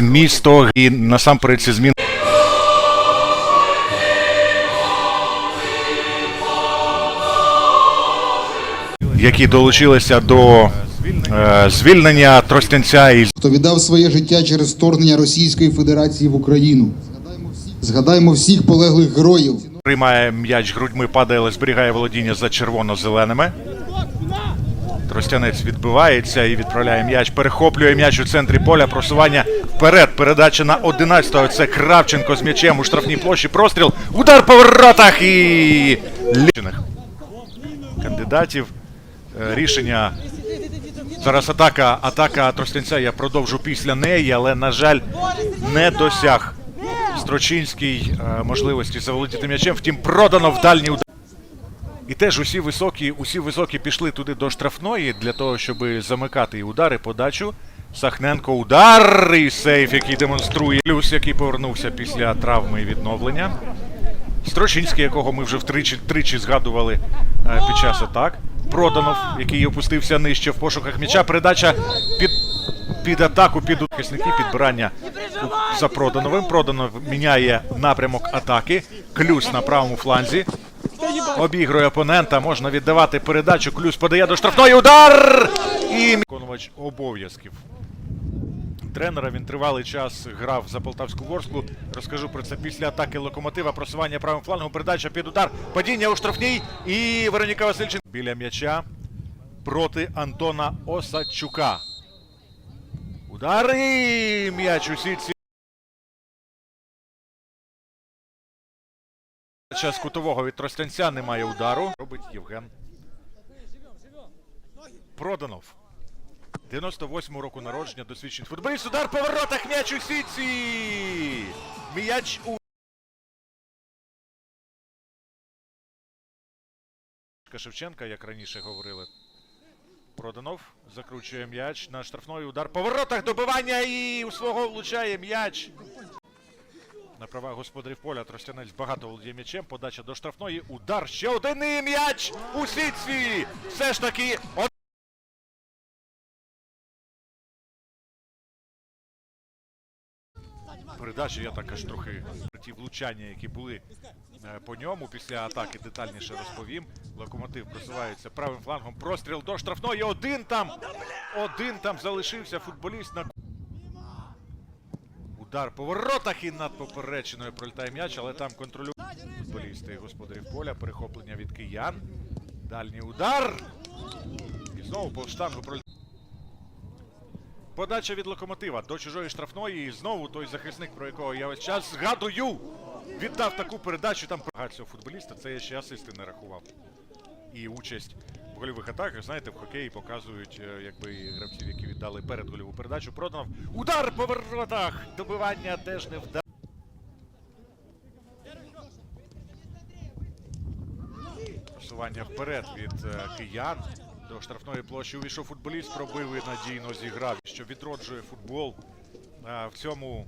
ФКС місто і насамперед ці зміни. Які долучилися до е, звільнення Тростянця і хто віддав своє життя через вторгнення Російської Федерації в Україну. Згадаймо всіх полеглих героїв. приймає м'яч грудьми, падає, але зберігає володіння за червоно-зеленими. Тростянець відбивається і відправляє м'яч. Перехоплює м'яч у центрі поля. Просування вперед. Передача на 11-го. Це Кравченко з м'ячем у штрафній площі. Простріл. Удар по воротах і лічених кандидатів. Е, Рішення. Зараз атака. Атака Тростянця. Я продовжу після неї, але, на жаль, не досяг Строчинський е, можливості заволодіти м'ячем. Втім, продано в дальній удар. І теж усі високі, усі високі пішли туди до штрафної для того, щоб замикати і удари, подачу. Сахненко удар і сейф, який демонструє. Плюс, який повернувся після травми і відновлення. Строчинський, якого ми вже втричі тричі згадували е, під час атак. Проданов, який опустився нижче в пошуках м'яча. Передача під, під атаку, під захисники, підбирання за Продановим. Проданов міняє напрямок атаки. Клюс на правому фланзі. Обігрує опонента, можна віддавати передачу. Клюс подає до штрафної удар! І виконувач обов'язків. Тренера він тривалий час грав за Полтавську Ворсклу. Розкажу про це після атаки локомотива. Просування правим флангом, передача під удар, падіння у штрафній. І Вероніка Васильчин біля м'яча проти Антона Осадчука. Удар і м'яч у сітці. Час кутового від Тростянця немає удару. Робить Євген. Проданов. 98-го року народження, досвідчений футболіст. Удар по воротах, м'яч у сітці! М'яч у Шевченка, як раніше говорили. Проданов закручує м'яч на штрафної удар по воротах добивання і у свого влучає м'яч. На правах господарів поля Тростянець багато володіє м'ячем. Подача до штрафної. Удар. Ще один і м'яч у сітці. Все ж таки. Передача, я так аж трохи ті влучання, які були е, по ньому. Після атаки детальніше розповім. Локомотив просувається правим флангом. Простріл до штрафної. Один там. Один там залишився футболіст на Удар по воротах і над поперечиною пролітає м'яч, але там контролюють футболісти господарів поля. Перехоплення від киян. Дальній удар. І знову по штангу пролітає. Подача від локомотива до чужої штрафної. І знову той захисник, про якого я весь час згадую. Віддав таку передачу. Там цього футболіста. Це я ще асисти не рахував. І участь гольових атаках, знаєте, в хокеї показують, е, якби гравців, які віддали перед гольову передачу. Проданов. Удар по воротах! Добивання теж не вдав. Просування вперед від е, киян. До штрафної площі увійшов футболіст, пробив і надійно зіграв, що відроджує футбол. Е, в цьому